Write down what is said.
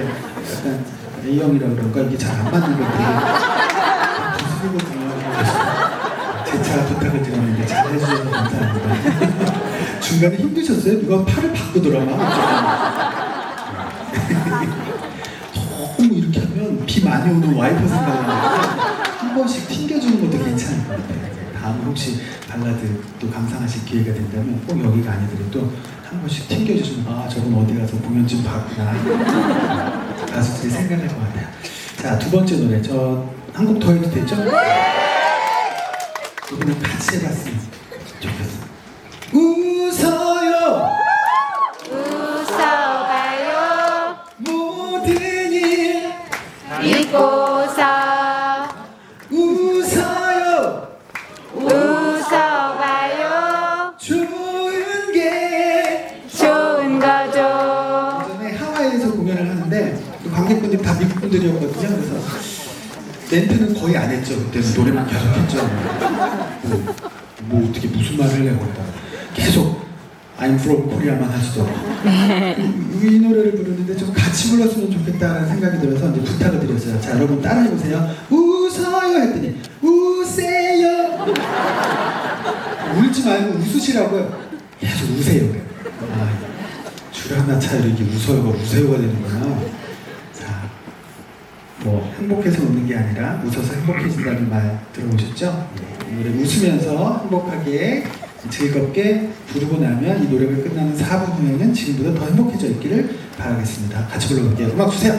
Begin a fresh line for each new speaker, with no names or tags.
했는데 약간 A형이라 그런가 이게 잘 안 맞는 것 같아요. 부수고 강요하고 제차 부탁을 드렸는데 잘 해주셔서 감사합니다. 중간에 힘드셨어요? 누가 팔을 바꾸더라고요. 너무 이렇게 하면 비 많이 오는 와이퍼 생각나는데 한 번씩 튕겨주는 것도 괜찮을 것 같아요. 다음에 혹시 발라드 또 감상하실 기회가 된다면 꼭 여기가 아니더라도 한 번씩 튕겨주시면 아 저분 어디 가서 공연 좀 봤구나 가수들이 생각할 것 같아요. 자 두 번째 노래 저 한 곡 더 해도 되죠? 이번엔 같이 해봤으면 좋겠어. 웃어요
웃어봐요
모든 일
믿고
공연을 하는데 그 관객분들이 다 미국 분들이었거든요. 그래서 멘트는 거의 안 했죠. 그때는 노래만 계속 했죠. 뭐, 뭐 어떻게 무슨 말을 해요? 그러다 계속 I'm from Korea만 하시더라고요. 이, 이 노래를 부르는데 좀 같이 불렀으면 좋겠다라는 생각이 들어서 이제 부탁을 드렸어요. 자 여러분 따라해보세요. 웃어요 했더니 우세요. 울지 말고 웃으시라고요. 계속 우세요. 아, 차이로 이게 웃어요가 우세요가 되는구나. 자, 뭐 행복해서 웃는 게 아니라 웃어서 행복해진다는 말 들어보셨죠? 네, 이 노래 웃으면서 행복하게 즐겁게 부르고 나면 이 노래가 끝나는 4분 후에는 지금보다 더 행복해져 있기를 바라겠습니다. 같이 불러볼게요. 음악 주세요.